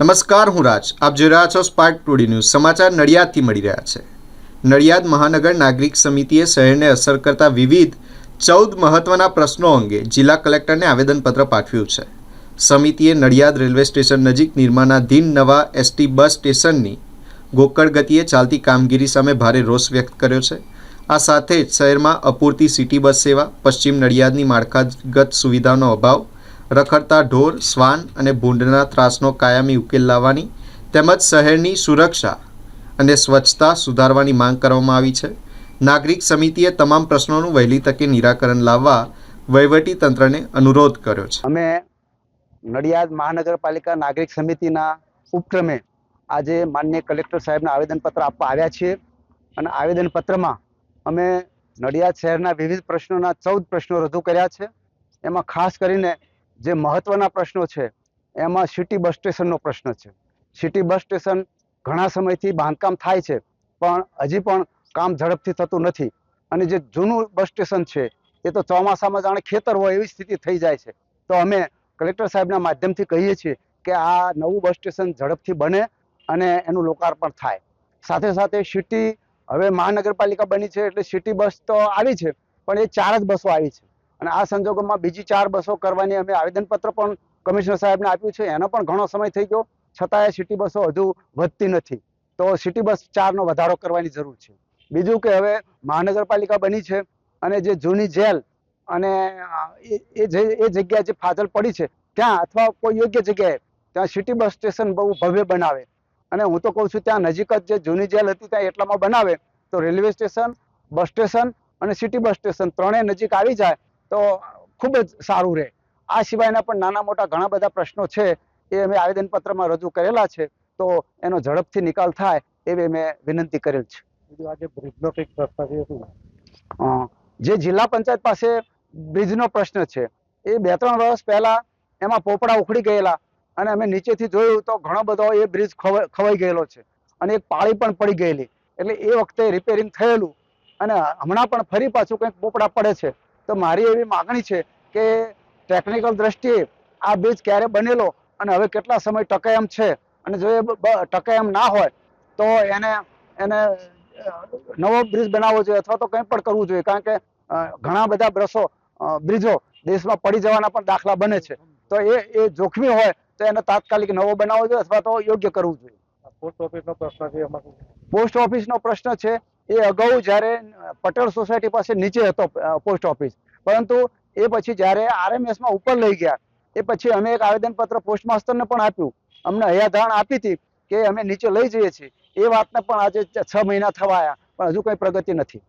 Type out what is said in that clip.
નમસ્કાર, હું રાજ. આપ જોઈ રહ્યા છો સ્પાર્ક ટુડી ન્યૂઝ. સમાચાર નડિયાદથી મળી રહ્યા છે. નડિયાદ મહાનગર નાગરિક સમિતિએ શહેરને અસર કરતા વિવિધ ચૌદ મહત્વના પ્રશ્નો અંગે જિલ્લા કલેક્ટરને આવેદનપત્ર પાઠવ્યું છે. સમિતિએ નડિયાદ રેલવે સ્ટેશન નજીક નિર્માણાધીન નવા એસટી બસ સ્ટેશનની ગોકળ ગતિએ ચાલતી કામગીરી સામે ભારે રોષ વ્યક્ત કર્યો છે. આ સાથે જ શહેરમાં અપૂરતી સિટી બસ સેવા, પશ્ચિમ નડિયાદની માળખાગત સુવિધાનો અભાવ રખડતા ઢોર, શ્વાન અને ભૂંડના ત્રાસનો કાયમી ઉકેલ લાવવાની તેમજ શહેરની સુરક્ષા અને સ્વચ્છતા સુધારવાની માંગ કરવામાં આવી છે. નાગરિક સમિતિએ તમામ પ્રશ્નોનું વહેલી તકે નિરાકરણ લાવવા વહીવટી તંત્રને અનુરોધ કર્યો છે. અમે નડિયાદ મહાનગરપાલિકા નાગરિક સમિતિના ઉપક્રમે આજે માન્ય કલેક્ટર સાહેબને આવેદનપત્ર આપવા આવ્યા છીએ અને આવેદનપત્રમાં અમે નડિયાદ શહેરના વિવિધ પ્રશ્નોના ચૌદ પ્રશ્નો રજૂ કર્યા છે. એમાં ખાસ કરીને જે મહત્વના પ્રશ્નો છે, એમાં સિટી બસ સ્ટેશનનો પ્રશ્ન છે. સિટી બસ સ્ટેશન ઘણા સમયથી બાંધકામ થાય છે, પણ હજી પણ કામ ઝડપથી થતું નથી. અને જે જૂનું બસ સ્ટેશન છે, એ તો ચોમાસામાં જાણે ખેતર હોય એવી સ્થિતિ થઈ જાય છે. તો અમે કલેક્ટર સાહેબના માધ્યમથી કહીએ છીએ કે આ નવું બસ સ્ટેશન ઝડપથી બને અને એનું લોકાર્પણ થાય. સાથે સાથે સિટી હવે મહાનગરપાલિકા બની છે, એટલે સિટી બસ તો આવી છે, પણ એ ચાર જ બસો આવી છે. અને આ સંજોગોમાં બીજી ચાર બસો કરવાની અમે આવેદનપત્ર પણ કમિશનર સાહેબને આપ્યું છે. એનો પણ ઘણો સમય થઈ ગયો. છતાંય સિટી બસો હજુ વધતી નથી. તો સિટી બસ ચારનો વધારો કરવાની જરૂર છે. બીજું કે હવે મહાનગરપાલિકા બની છે અને જે જૂની જેલ અને એ જે, એ જગ્યાએ જે ફાજલ પડી છે, ત્યાં અથવા કોઈ યોગ્ય જગ્યાએ ત્યાં સિટી બસ સ્ટેશન બહુ ભવ્ય બનાવે. અને હું તો કહું છું ત્યાં નજીક જ જે જૂની જેલ હતી ત્યાં એટલામાં બનાવે તો રેલવે સ્ટેશન, બસ સ્ટેશન અને સિટી બસ સ્ટેશન ત્રણેય નજીક આવી જાય તો ખૂબ જ સારું રહે. આ સિવાયના પણ નાના મોટા ઘણા બધા પ્રશ્નો છે એ અમે આવેદનપત્રમાં રજૂ કરેલા છે તો એનો ઝડપથી નિકાલ થાય એવી મેં વિનંતી કરેલ છે. જે જિલ્લા પંચાયત પાસે બ્રિજનો પ્રશ્ન છે એ બે ત્રણ વર્ષ પહેલા એમાં પોપડા ઉખડી ગયેલા અને અમે નીચેથી જોયું તો ઘણો બધો એ બ્રિજ ખવાઈ ગયેલો છે અને એક પાળી પણ પડી ગયેલી. એટલે એ વખતે રિપેરિંગ થયેલું અને હમણાં પણ ફરી પાછું કંઈક પોપડા પડે છે. તો મારી એવી માગણી છે કે ટેકનિકલ દ્રષ્ટિએ આ બ્રિજ ક્યારે બનેલો અને હવે કેટલા સમય ટકે એમ છે અને જો એ ટકે એમ ના હોય તો એને એને નવો બ્રિજ બનાવવો જોઈએ અથવા તો કંઈ પણ કરવું જોઈએ. કારણ કે ઘણા બધા બ્રશો બ્રિજો દેશમાં પડી જવાના પણ દાખલા બને છે. તો એ એ જોખમી હોય તો એને તાત્કાલિક નવો બનાવવો જોઈએ અથવા તો યોગ્ય કરવું જોઈએ. પોસ્ટ ઓફિસનો પ્રશ્ન છે પોસ્ટ ઓફિસનો પ્રશ્ન છે એ અગાઉ જ્યારે પટેલ સોસાયટી પાસે નીચે હતો પોસ્ટ ઓફિસ. પરંતુ એ પછી જ્યારે આરએમએસમાં ઉપર લઈ ગયા, એ પછી અમે એક આવેદનપત્ર પોસ્ટ માસ્ટરને પણ આપ્યું. અમને હયાધારણ આપી હતી કે અમે નીચે લઈ જઈએ છીએ. એ વાતને પણ આજે છ મહિના થવા આવ્યા પણ હજુ કંઈ પ્રગતિ નથી.